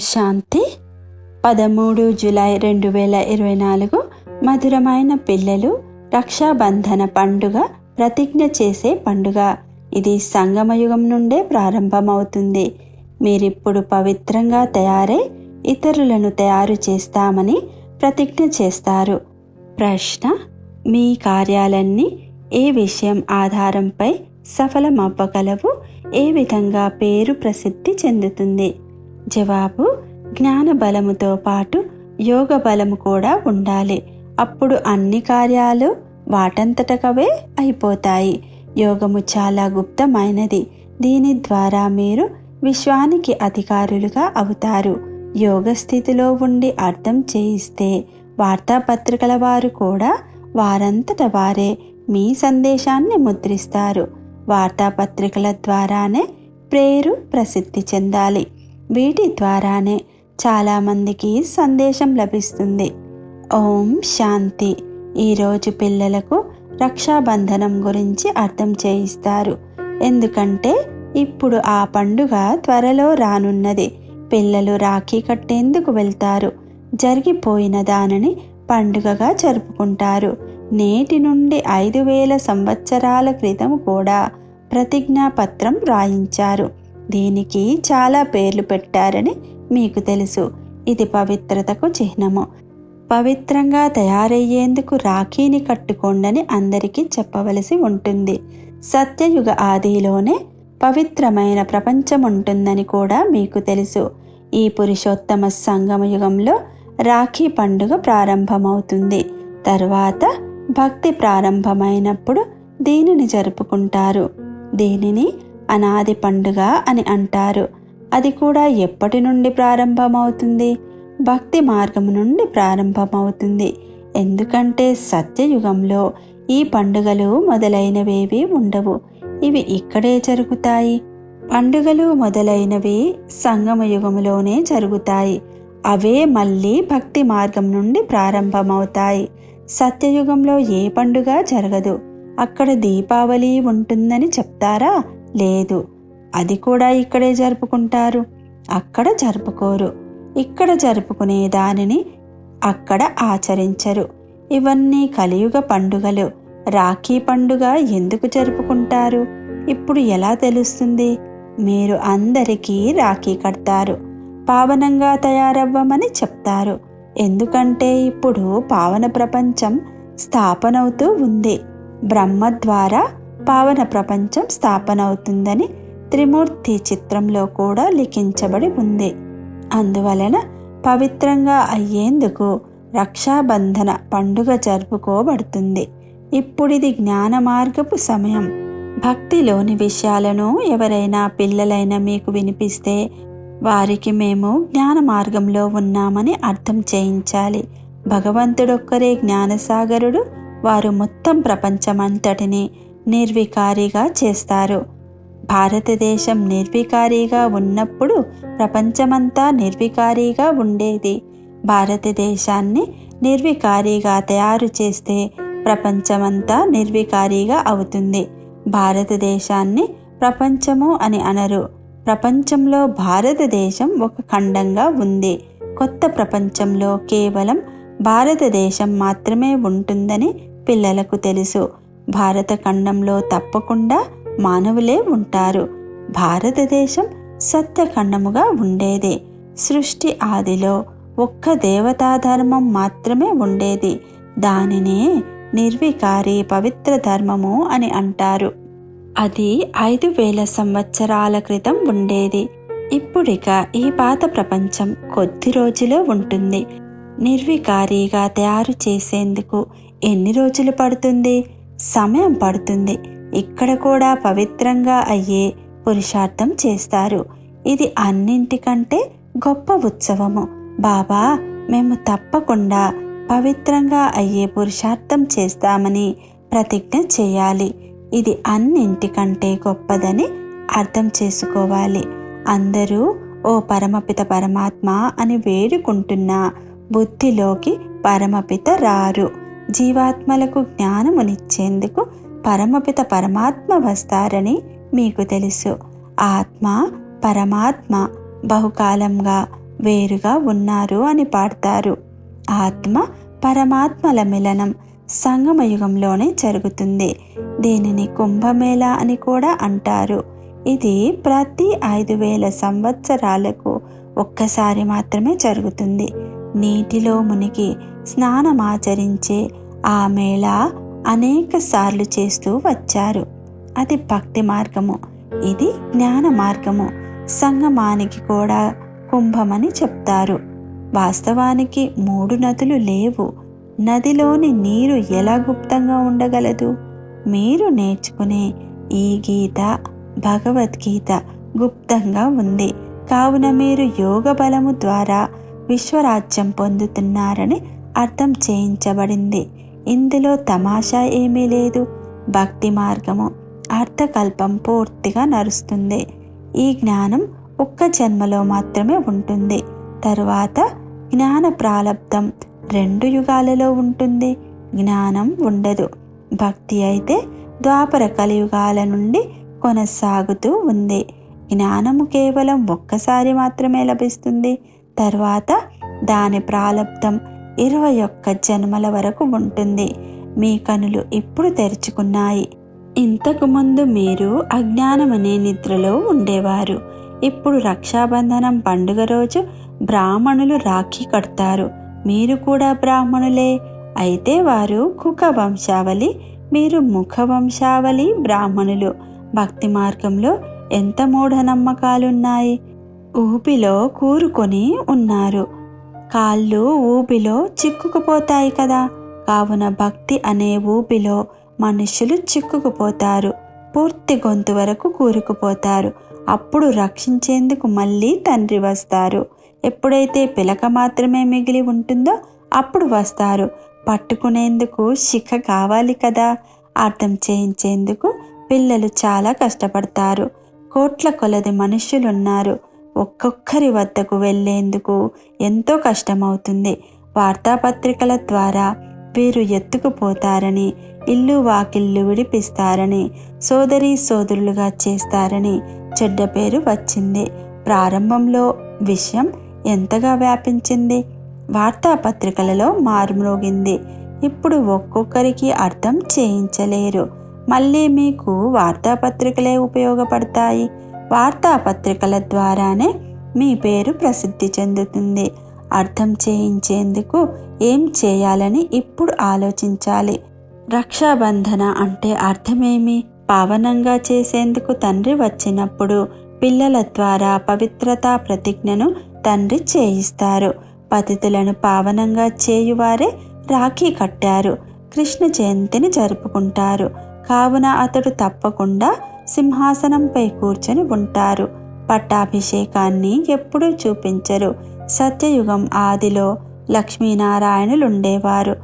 శాంతి. పదమూడు జులై రెండు వేల ఇరవై నాలుగు మధురమైన పిల్లలు రక్షాబంధన పండుగ ప్రతిజ్ఞ చేసే పండుగ. ఇది సంగమయుగం నుండే ప్రారంభమవుతుంది. మీరిప్పుడు పవిత్రంగా తయారై ఇతరులను తయారు చేస్తామని ప్రతిజ్ఞ చేస్తారు. ప్రశ్న మీ కార్యాలన్నీ ఏ విషయం ఆధారంపై సఫలమవ్వగలవు? ఏ విధంగా పేరు ప్రసిద్ధి చెందుతుంది? జవాబు జ్ఞాన బలముతో పాటు యోగ బలము కూడా ఉండాలి. అప్పుడు అన్ని కార్యాలు వాటంతటకవే అయిపోతాయి. యోగము చాలా గుప్తమైనది. దీని ద్వారా మీరు విశ్వానికి అధికారులుగా అవుతారు. యోగ స్థితిలో ఉండి అర్థం చేయిస్తే వార్తాపత్రికల వారు కూడా వారంతట వారే మీ సందేశాన్ని ముద్రిస్తారు. వార్తాపత్రికల ద్వారానే ప్రేరు ప్రసిద్ధి చెందాలి. వీటి ద్వారానే చాలామందికి సందేశం లభిస్తుంది. ఓం శాంతి. ఈరోజు పిల్లలకు రక్షాబంధనం గురించి అర్థం చేయిస్తారు. ఎందుకంటే ఇప్పుడు ఆ పండుగ త్వరలో రానున్నది. పిల్లలు రాఖీ కట్టేందుకు వెళ్తారు. జరిగిపోయిన దానిని పండుగగా జరుపుకుంటారు. నేటి నుండి ఐదు వేల సంవత్సరాల క్రితం కూడా ప్రతిజ్ఞాపత్రం రాయించారు. దీనికి చాలా పేర్లు పెట్టారని మీకు తెలుసు. ఇది పవిత్రతకు చిహ్నము. పవిత్రంగా తయారయ్యేందుకు రాఖీని కట్టుకోండని అందరికీ చెప్పవలసి ఉంటుంది. సత్యయుగ ఆదిలోనే పవిత్రమైన ప్రపంచం ఉంటుందని కూడా మీకు తెలుసు. ఈ పురుషోత్తమ సంగమ యుగంలో రాఖీ పండుగ ప్రారంభమవుతుంది. తర్వాత భక్తి ప్రారంభమైనప్పుడు దీనిని జరుపుకుంటారు. దీనిని అనాది పండుగ అని అంటారు. అది కూడా ఎప్పటి నుండి ప్రారంభమవుతుంది? భక్తి మార్గం నుండి ప్రారంభమవుతుంది. ఎందుకంటే సత్యయుగంలో ఈ పండుగలు మొదలైనవేవి ఉండవు. ఇవి ఇక్కడే జరుగుతాయి. పండుగలు మొదలైనవి సంగమ యుగంలోనే జరుగుతాయి. అవే మళ్ళీ భక్తి మార్గం నుండి ప్రారంభమవుతాయి. సత్యయుగంలో ఏ పండుగ జరగదు. అక్కడ దీపావళి ఉంటుందని చెప్తారా? లేదు అది కూడా ఇక్కడే జరుపుకుంటారు. అక్కడ జరుపుకోరు. ఇక్కడ జరుపుకునే దానిని అక్కడ ఆచరించరు. ఇవన్నీ కలియుగ పండుగలు. రాఖీ పండుగ ఎందుకు జరుపుకుంటారు? ఇప్పుడు ఎలా తెలుస్తుంది? మీరు అందరికీ రాఖీ కడతారు. పావనంగా తయారవ్వమని చెప్తారు. ఎందుకంటే ఇప్పుడు పావన ప్రపంచం స్థాపనవుతూ ఉంది. బ్రహ్మ ద్వారా పావన ప్రపంచం స్థాపన అవుతుందని త్రిమూర్తి చిత్రంలో కూడా లిఖించబడి ఉంది. అందువలన పవిత్రంగా అయ్యేందుకు రక్షాబంధన పండుగ జరుపుకోబడుతుంది. ఇప్పుడిది జ్ఞాన మార్గపు సమయం. భక్తిలోని విషయాలను ఎవరైనా పిల్లలైనా మీకు వినిపిస్తే వారికి మేము జ్ఞాన మార్గంలో ఉన్నామని అర్థం చేయించాలి. భగవంతుడొక్కరే జ్ఞానసాగరుడు. వారు మొత్తం ప్రపంచమంతటిని నిర్వికారిగా చేస్తారు. భారతదేశం నిర్వికారిగా ఉన్నప్పుడు ప్రపంచమంతా నిర్వికారిగా ఉండేది. భారతదేశాన్ని నిర్వికారిగా తయారు చేస్తే ప్రపంచమంతా నిర్వికారిగా అవుతుంది. భారతదేశాన్ని ప్రపంచము అని అనరు. ప్రపంచంలో భారతదేశం ఒక ఖండంగా ఉంది. కొత్త ప్రపంచంలో కేవలం భారతదేశం మాత్రమే ఉంటుందని పిల్లలకు తెలుసు. భారత ఖండంలో తప్పకుండా మానవులే ఉంటారు. భారతదేశం సత్యఖండముగా ఉండేది. సృష్టి ఆదిలో ఒక్క దేవతాధర్మం మాత్రమే ఉండేది. దానినే నిర్వికారి పవిత్ర ధర్మము అని అంటారు. అది ఐదు వేల సంవత్సరాల క్రితం ఉండేది. ఇప్పుడిక ఈ పాత ప్రపంచం కొద్ది రోజులో ఉంటుంది. నిర్వికారిగా తయారు చేసేందుకు ఎన్ని రోజులు పడుతుంది? సమయం పడుతుంది. ఇక్కడ కూడా పవిత్రంగా అయ్యే పురుషార్థం చేస్తారు. ఇది అన్నింటికంటే గొప్ప ఉత్సవము. బాబా మేము తప్పకుండా పవిత్రంగా అయ్యే పురుషార్థం చేస్తామని ప్రతిజ్ఞ చేయాలి. ఇది అన్నింటికంటే గొప్పదని అర్థం చేసుకోవాలి. అందరూ ఓ పరమపిత పరమాత్మ అని వేడుకుంటున్న బుద్ధిలోకి పరమపిత రారు. జీవాత్మలకు జ్ఞానమునిచ్చేందుకు పరమపిత పరమాత్మ వస్తారని మీకు తెలుసు. ఆత్మ పరమాత్మ బహుకాలంగా వేరుగా ఉన్నారు అని పాడతారు. ఆత్మ పరమాత్మల మిలనం సంగమయుగంలోనే జరుగుతుంది. దీనిని కుంభమేళ అని కూడా అంటారు. ఇది ప్రతి ఐదు వేల సంవత్సరాలకు ఒక్కసారి మాత్రమే జరుగుతుంది. నీటిలో మునిగి స్నానమాచరించే ఆ మేళ అనేక సార్లు చేస్తూ వచ్చారు. అది భక్తి మార్గము. ఇది జ్ఞాన మార్గము. సంగమానికి కూడా కుంభమని చెప్తారు. వాస్తవానికి మూడు నదులు లేవు. నదిలోని నీరు ఎలా గుప్తంగా ఉండగలదు? మీరు నేర్చుకునే ఈ గీత భగవద్గీత గుప్తంగా ఉంది. కావున మీరు యోగ బలము ద్వారా విశ్వరాజ్యం పొందుతున్నారని అర్థం చేయించబడింది. ఇందులో తమాషా ఏమీ లేదు. భక్తి మార్గము అర్థకల్పం పూర్తిగా నడుస్తుంది. ఈ జ్ఞానం ఒక్క జన్మలో మాత్రమే ఉంటుంది. తరువాత జ్ఞాన ప్రాలబ్ధం రెండు యుగాలలో ఉంటుంది. జ్ఞానం ఉండదు. భక్తి అయితే ద్వాపర కలియుగాల నుండి కొనసాగుతూ ఉంది. జ్ఞానము కేవలం ఒక్కసారి మాత్రమే లభిస్తుంది. తర్వాత దాని ప్రాలబ్ధం ఇరవై ఒక్క జన్మల వరకు ఉంటుంది. మీ కనులు ఇప్పుడు తెరుచుకున్నాయి. ఇంతకుముందు మీరు అజ్ఞానమనే నిద్రలో ఉండేవారు. ఇప్పుడు రక్షాబంధనం పండుగ రోజు బ్రాహ్మణులు రాఖీ కడతారు. మీరు కూడా బ్రాహ్మణులే. అయితే వారు కుక వంశావళి మీరు ముఖ వంశావళి బ్రాహ్మణులు. భక్తి మార్గంలో ఎంత మూఢనమ్మకాలున్నాయి. ఊపిలో కూరుకొని ఉన్నారు. కాళ్ళు ఊబిలో చిక్కుకుపోతాయి కదా. కావున భక్తి అనే ఊబిలో మనుషులు చిక్కుకుపోతారు. పూర్తి గొంతు వరకు కూరుకుపోతారు. అప్పుడు రక్షించేందుకు మళ్ళీ తండ్రి వస్తారు. ఎప్పుడైతే పిలక మాత్రమే మిగిలి ఉంటుందో అప్పుడు వస్తారు. పట్టుకునేందుకు శిఖ కావాలి కదా. అర్థం చేయించేందుకు పిల్లలు చాలా కష్టపడతారు. కోట్ల కొలది మనుష్యులున్నారు. ఒక్కొక్కరి వద్దకు వెళ్ళేందుకు ఎంతో కష్టమవుతుంది. వార్తాపత్రికల ద్వారా వీరు ఎత్తుకుపోతారని ఇల్లు వాకిళ్ళు విడిపిస్తారని సోదరి సోదరులుగా చేస్తారని చెడ్డ పేరు వచ్చింది. ప్రారంభంలో విషయం ఎంతగా వ్యాపించింది? వార్తాపత్రికలలో మారుమ్రోగింది. ఇప్పుడు ఒక్కొక్కరికి అర్థం చేయించలేరు. మళ్ళీ మీకు వార్తాపత్రికలే ఉపయోగపడతాయి? వార్తాపత్రికల ద్వారానే మీ పేరు ప్రసిద్ధి చెందుతుంది. అర్థం చేయించేందుకు ఏం చేయాలని ఇప్పుడు ఆలోచించాలి. రక్షాబంధన అంటే అర్థమేమి? పావనంగా చేసేందుకు తండ్రి వచ్చినప్పుడు పిల్లల ద్వారా పవిత్రతా ప్రతిజ్ఞను తండ్రి చేయిస్తారు. పతితులను పావనంగా చేయువారే రాఖీ కట్టారు. కృష్ణ జయంతిని జరుపుకుంటారు. కావున అతడు తప్పకుండా సింహాసనంపై కూర్చొని ఉంటారు. పట్టాభిషేకాన్ని ఎప్పుడూ చూపించరు. సత్యయుగం ఆదిలో లక్ష్మీనారాయణులుండేవారు.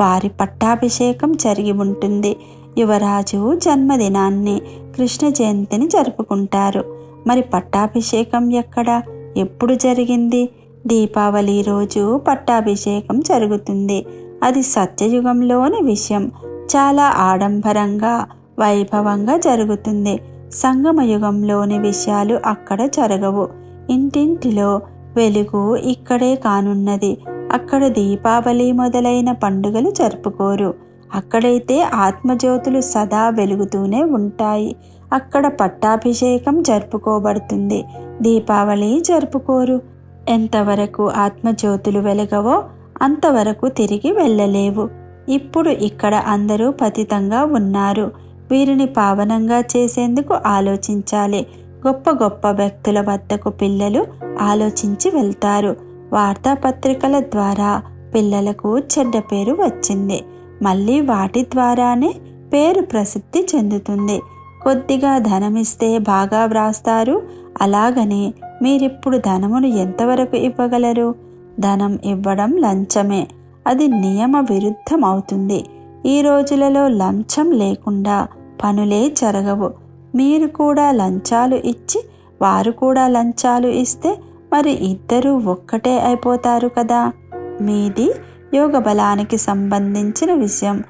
వారి పట్టాభిషేకం జరిగి ఉంటుంది. యువరాజు జన్మదినాన్ని కృష్ణ జయంతిని జరుపుకుంటారు. మరి పట్టాభిషేకం ఎక్కడ? ఎప్పుడు జరిగింది? దీపావళి రోజు పట్టాభిషేకం జరుగుతుంది. అది సత్యయుగంలోని విషయం. చాలా ఆడంబరంగా వైభవంగా జరుగుతుంది. సంగమయుగంలోని విషయాలు అక్కడ జరగవు. ఇంటింటిలో వెలుగు ఇక్కడే కానున్నది. అక్కడ దీపావళి మొదలైన పండుగలు జరుపుకోరు. అక్కడైతే ఆత్మజ్యోతులు సదా వెలుగుతూనే ఉంటాయి. అక్కడ పట్టాభిషేకం జరుపుకోబడుతుంది. దీపావళి జరుపుకోరు. ఎంతవరకు ఆత్మజ్యోతులు వెలగవో అంతవరకు తిరిగి వెళ్ళలేవు. ఇప్పుడు ఇక్కడ అందరూ పతితంగా ఉన్నారు. వీరిని పావనంగా చేసేందుకు ఆలోచించాలి. గొప్ప గొప్ప వ్యక్తుల వద్దకు పిల్లలు ఆలోచించి వెళ్తారు. వార్తాపత్రికల ద్వారా పిల్లలకు చెడ్డ పేరు వచ్చింది. మళ్ళీ వాటి ద్వారానే పేరు ప్రసిద్ధి చెందుతుంది. కొద్దిగా ధనమిస్తే బాగా వ్రాస్తారు. అలాగని మీరిప్పుడు ధనమును ఎంతవరకు ఇవ్వగలరు? ధనం ఇవ్వడం లంచమే. అది నియమ విరుద్ధం అవుతుంది ఈ రోజులలో లంచం లేకుండా పనులే జరగవు. మీరు కూడా లంచాలు ఇచ్చి వారు కూడా లంచాలు ఇస్తే మరి ఇద్దరూ ఒక్కటే అయిపోతారు కదా? మీది యోగ బలానికి సంబంధించిన విషయం.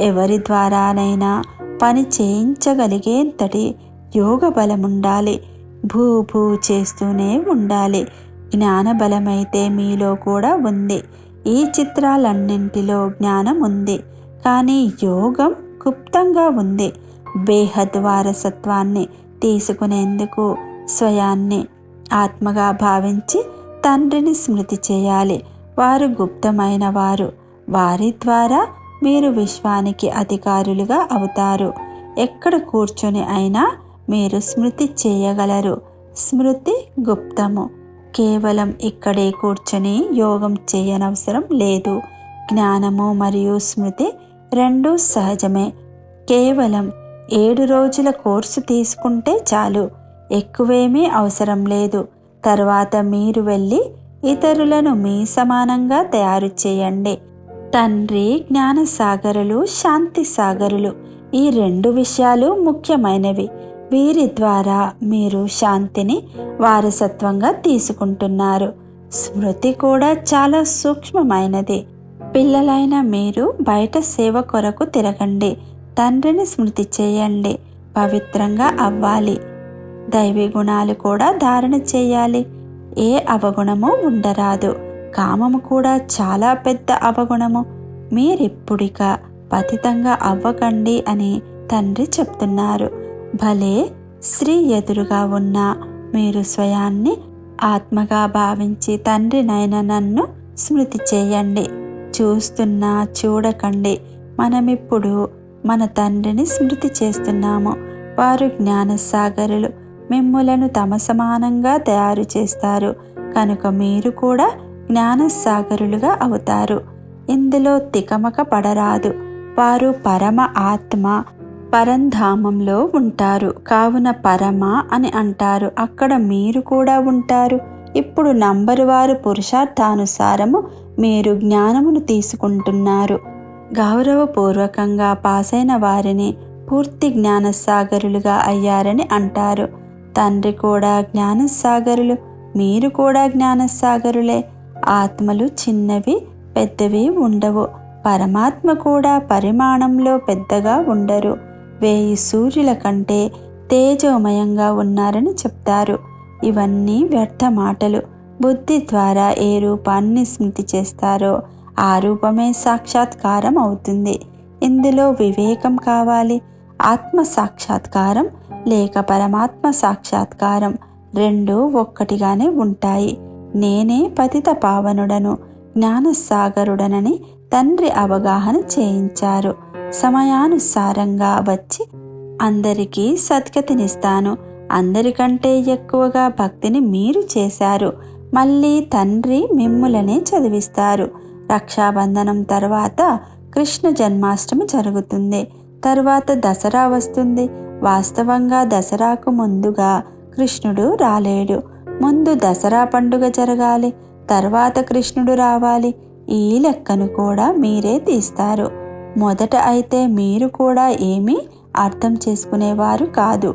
ఎవరి ద్వారానైనా పని చేయించగలిగేంతటి యోగ బలం ఉండాలి భూ భూ చేస్తూనే ఉండాలి. జ్ఞానబలమైతే మీలో కూడా ఉంది. ఈ చిత్రాలన్నింటిలో జ్ఞానం ఉంది కానీ యోగం గుప్తంగా ఉంది. బేహద్ వారసత్వాన్ని తీసుకునేందుకు స్వయాన్ని ఆత్మగా భావించి తండ్రిని స్మృతి చేయాలి. వారు గుప్తమైన వారు. వారి ద్వారా మీరు విశ్వానికి అధికారులుగా అవుతారు. ఎక్కడ కూర్చొని అయినా మీరు స్మృతి చేయగలరు. స్మృతి గుప్తము. కేవలం ఇక్కడే కూర్చొని యోగం చేయనవసరం లేదు. జ్ఞానము మరియు స్మృతి రెండూ సహజమే. కేవలం ఏడు రోజుల కోర్సు తీసుకుంటే చాలు. ఎక్కువేమీ అవసరం లేదు. తర్వాత మీరు వెళ్ళి ఇతరులను మీ సమానంగా తయారు చేయండి. తండ్రి జ్ఞానసాగరులు శాంతి సాగరులు ఈ రెండు విషయాలు ముఖ్యమైనవి. వీరి ద్వారా మీరు శాంతిని వారసత్వంగా తీసుకుంటున్నారు. స్మృతి కూడా చాలా సూక్ష్మమైనది. పిల్లలైన మీరు బయట సేవ కొరకు తిరగండి తండ్రిని స్మృతి చేయండి పవిత్రంగా అవ్వాలి. దైవీ గుణాలు కూడా ధారణ చేయాలి. ఏ అవగుణము ఉండరాదు. కామము కూడా చాలా పెద్ద అవగుణము. మీరిప్పుడిక పతితంగా అవ్వకండి అని తండ్రి చెప్తున్నారు. భలే స్త్రీ ఎదురుగా ఉన్న మీరు స్వయాన్ని ఆత్మగా భావించి తండ్రినైన నన్ను స్మృతి చేయండి. చూస్తున్నా చూడకండి. మనమిప్పుడు మన తండ్రిని స్మృతి చేస్తున్నాము. వారు జ్ఞానసాగరులు. మిమ్ములను తమ సమానంగా తయారు చేస్తారు. కనుక మీరు కూడా జ్ఞానసాగరులుగా అవుతారు. ఇందులో తికమక పడరాదు. వారు పరమ ఆత్మ పరంధామంలో ఉంటారు. కావున పరమ అని అంటారు. అక్కడ మీరు కూడా ఉంటారు. ఇప్పుడు నంబరు వారు పురుషార్థానుసారము మీరు జ్ఞానమును తీసుకుంటున్నారు. గౌరవపూర్వకంగా పాసైన వారిని పూర్తి జ్ఞానసాగరులుగా అయ్యారని అంటారు. తండ్రి కూడా జ్ఞానసాగరులు మీరు కూడా జ్ఞానసాగరులే. ఆత్మలు చిన్నవి పెద్దవి ఉండవు. పరమాత్మ కూడా పరిమాణంలో పెద్దగా ఉండరు. వేయి సూర్యుల కంటే తేజోమయంగా ఉన్నారని చెప్తారు. ఇవన్నీ వ్యర్థ మాటలు. బుద్ధి ద్వారా ఏ రూపాన్ని స్మృతి చేస్తారో ఆ రూపమే సాక్షాత్కారం అవుతుంది. ఇందులో వివేకం కావాలి ఆత్మ సాక్షాత్కారం లేక పరమాత్మ సాక్షాత్కారం రెండు ఒక్కటిగానే ఉంటాయి. నేనే పతిత పావనుడను జ్ఞానసాగరుడనని తండ్రి అవగాహన చేయించారు. సమయానుసారంగా వచ్చి అందరికీ సద్గతినిస్తాను అందరికంటే ఎక్కువగా భక్తిని మీరు చేశారు. మళ్ళీ తండ్రి మిమ్ములనే చదివిస్తారు. రక్షాబంధనం తర్వాత కృష్ణ జన్మాష్టమి జరుగుతుంది. తర్వాత దసరా వస్తుంది. వాస్తవంగా దసరాకు ముందుగా కృష్ణుడు రాలేడు. ముందు దసరా పండుగ జరగాలి తర్వాత కృష్ణుడు రావాలి. ఈ లెక్కను కూడా మీరే తీస్తారు. మొదట అయితే మీరు కూడా ఏమీ అర్థం చేసుకునేవారు కాదు.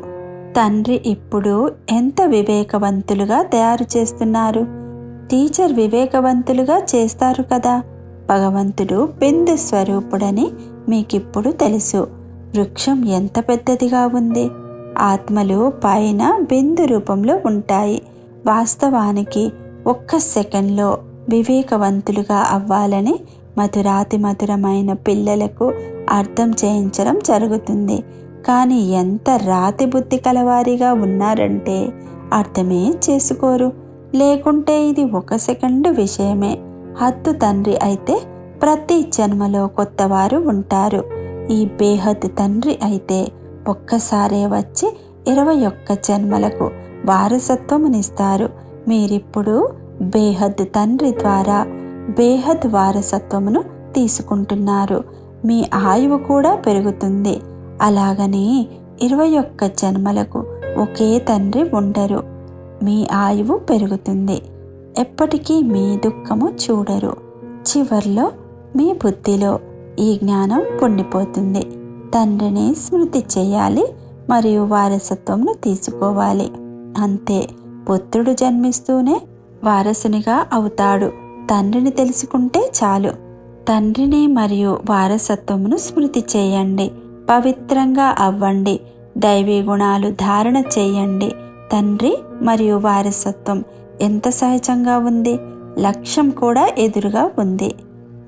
తండ్రి ఇప్పుడు ఎంత వివేకవంతులుగా తయారు చేస్తున్నారు? టీచర్ వివేకవంతులుగా చేస్తారు కదా. భగవంతుడు బిందు స్వరూపుడని మీకిప్పుడు తెలుసు. వృక్షం ఎంత పెద్దదిగా ఉంది? ఆత్మలు పైన బిందు రూపంలో ఉంటాయి. వాస్తవానికి ఒక్క సెకండ్లో వివేకవంతులుగా అవ్వాలని మధురాతి మధురమైన పిల్లలకు అర్థం చేయించడం జరుగుతుంది. కానీ ఎంత రాతి బుద్ధి కలవారిగా ఉన్నారంటే అర్థమే చేసుకోరు. లేకుంటే ఇది ఒక సెకండ్ విషయమే. హద్దు తండ్రి అయితే ప్రతి జన్మలో కొత్తవారు ఉంటారు. ఈ బేహద్ తండ్రి అయితే ఒక్కసారే వచ్చి ఇరవై ఒక్క జన్మలకు వారసత్వమునిస్తారు. మీరిప్పుడు బేహద్ తండ్రి ద్వారా బేహద్ వారసత్వమును తీసుకుంటున్నారు. మీ ఆయువు కూడా పెరుగుతుంది. అలాగని ఇరవై ఒక్క జన్మలకు ఒకే తండ్రి ఉండరు. మీ ఆయువు పెరుగుతుంది. ఎప్పటికీ మీ దుఃఖము చూడరు. చివర్లో మీ బుద్ధిలో ఈ జ్ఞానం పొండిపోతుంది. తండ్రిని స్మృతి చేయాలి మరియు వారసత్వంను తీసుకోవాలి. అంతే పుత్రుడు జన్మిస్తూనే వారసునిగా అవుతాడు. తండ్రిని తెలుసుకుంటే చాలు. తండ్రిని మరియు వారసత్వమును స్మృతి చేయండి. పవిత్రంగా అవ్వండి. దైవీ గుణాలు ధారణ చేయండి. తండ్రి మరియు వారసత్వం ఎంత సహజంగా ఉంది? లక్ష్యం కూడా ఎదురుగా ఉంది.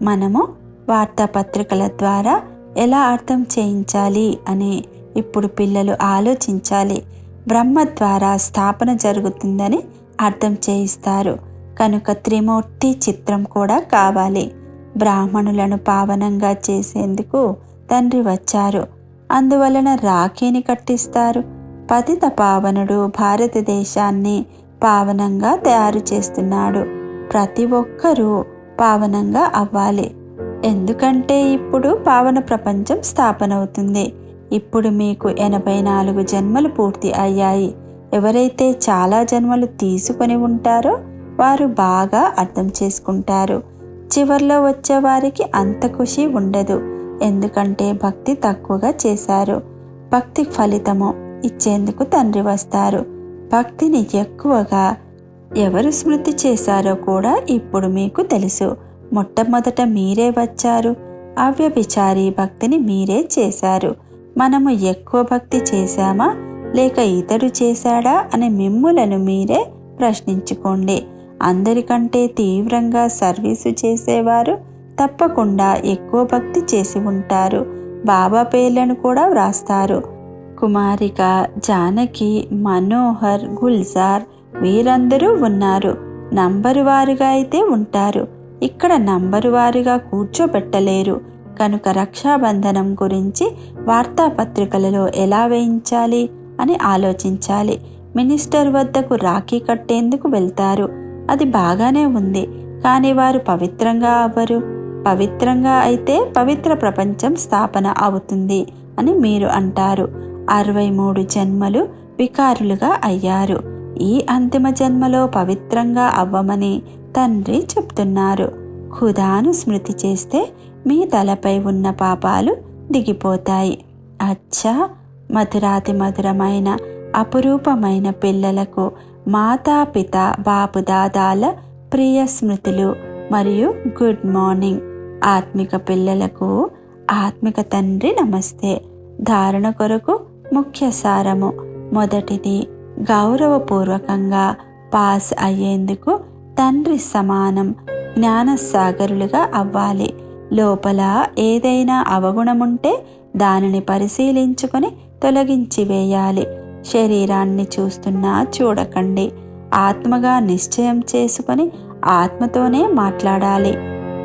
మనము వార్తాపత్రికల ద్వారా ఎలా అర్థం చేయించాలి అని ఇప్పుడు పిల్లలు ఆలోచించాలి. బ్రహ్మ ద్వారా స్థాపన జరుగుతుందని అర్థం చేయిస్తారు. కనుక త్రిమూర్తి చిత్రం కూడా కావాలి. బ్రాహ్మణులను పావనంగా చేసేందుకు తండ్రి వచ్చారు. అందువలన రాఖీని కట్టిస్తారు. పతిత పావనుడు భారతదేశాన్ని పావనంగా తయారు చేస్తున్నాడు. ప్రతి ఒక్కరూ పావనంగా అవ్వాలి. ఎందుకంటే ఇప్పుడు పావన ప్రపంచం స్థాపనవుతుంది. ఇప్పుడు మీకు ఎనభై నాలుగు జన్మలు పూర్తి అయ్యాయి. ఎవరైతే చాలా జన్మలు తీసుకొని ఉంటారో వారు బాగా అర్థం చేసుకుంటారు. చివర్లో వచ్చే వారికి అంత ఖుషి ఉండదు. ఎందుకంటే భక్తి తక్కువగా చేశారు. భక్తి ఫలితము ఇచ్చేందుకు తండ్రి వస్తారు. భక్తిని ఎక్కువగా ఎవరు స్మృతి చేశారో కూడా ఇప్పుడు మీకు తెలుసు. మొట్టమొదట మీరే వచ్చారు. అవ్యభిచారి భక్తిని మీరే చేశారు. మనము ఎక్కువ భక్తి చేశామా? లేక ఇతడు చేశాడా? అని మిమ్ములను మీరే ప్రశ్నించుకోండి. అందరికంటే తీవ్రంగా సర్వీసు చేసేవారు తప్పకుండా ఎక్కువ భక్తి చేసి ఉంటారు. బాబా పేర్లను కూడా వ్రాస్తారు. కుమారిక జానకి మనోహర్ గుల్జార్ వీరందరూ ఉన్నారు. నంబరు వారుగా అయితే ఉంటారు. ఇక్కడ నంబరు వారుగా కూర్చోబెట్టలేరు. కనుక రక్షాబంధనం గురించి వార్తాపత్రికలలో ఎలా వేయించాలి అని ఆలోచించాలి. మినిస్టర్ వద్దకు రాఖీ కట్టేందుకు వెళ్తారు. అది బాగానే ఉంది. కానీ వారు పవిత్రంగా అవ్వరు. పవిత్రంగా అయితే పవిత్ర ప్రపంచం స్థాపన అవుతుంది అని మీరు అంటారు. అరవై మూడు జన్మలు వికారులుగా అయ్యారు. ఈ అంతిమ జన్మలో పవిత్రంగా అవ్వమని తండ్రి చెప్తున్నారు. ఖుదాను స్మృతి చేస్తే మీ తలపై ఉన్న పాపాలు దిగిపోతాయి. అచ్చా! మధురాతి మధురమైన అపురూపమైన పిల్లలకు మాతాపిత బాపు దాదాల ప్రియ స్మృతులు. మరియు గుడ్ మార్నింగ్. ఆత్మిక పిల్లలకు ఆత్మిక తండ్రి నమస్తే. ధారణ కొరకు ముఖ్య సారము. మొదటిది గౌరవపూర్వకంగా పాస్ అయ్యేందుకు తండ్రి సమానం జ్ఞానసాగరులుగా అవ్వాలి. లోపల ఏదైనా అవగుణముంటే దానిని పరిశీలించుకొని తొలగించి వేయాలి. శరీరాన్ని చూస్తున్నా చూడకండి. ఆత్మగా నిశ్చయం చేసుకొని ఆత్మతోనే మాట్లాడాలి.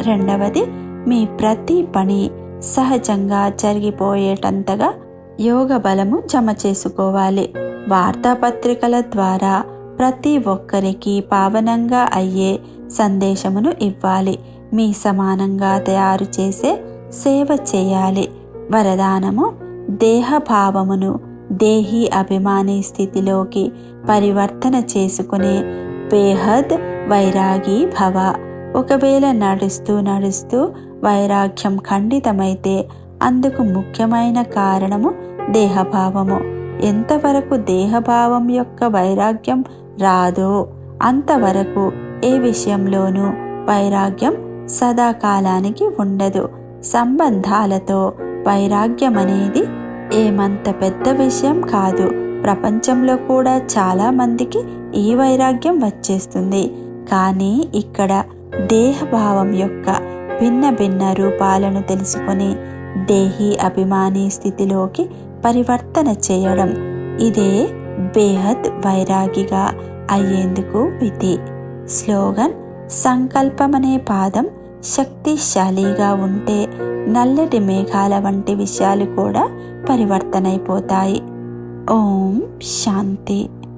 రెండవది మీ ప్రతి పని సహజంగా జరిగిపోయేటంతగా యోగ బలము జమ చేసుకోవాలి. వార్తాపత్రికల ద్వారా ప్రతి ఒక్కరికి పావనంగా అయ్యే సందేశమును ఇవ్వాలి. మీ సమానంగా తయారు చేసే సేవ చేయాలి. వరదానము దేహభావమును దేహి అభిమాని స్థితిలోకి పరివర్తన చేసుకునే బేహద్ వైరాగి భవ. ఒకవేళ నడుస్తూ నడుస్తూ వైరాగ్యం ఖండితమైతే అందుకు ముఖ్యమైన కారణము దేహభావము. ఎంతవరకు దేహభావం యొక్క వైరాగ్యం రాదో అంతవరకు ఏ విషయంలోనూ వైరాగ్యం సదాకాలానికి ఉండదు. సంబంధాలతో వైరాగ్యం అనేది ఏమంత పెద్ద విషయం కాదు. ప్రపంచంలో కూడా చాలా మందికి ఈ వైరాగ్యం వచ్చేస్తుంది. కానీ ఇక్కడ దేహభావం యొక్క భిన్న భిన్న రూపాలను తెలుసుకొని దేహి అభిమాని స్థితిలోకి పరివర్తన చేయడం. ఇదే బేహద్ వైరాగిగా అయ్యేందుకు విధి. స్లోగన్ సంకల్పమనే పాదం శక్తిశాలిగా ఉంటే నల్లటి మేఘాల వంటి విషయాలు కూడా పరివర్తనైపోతాయి. ఓం శాంతి.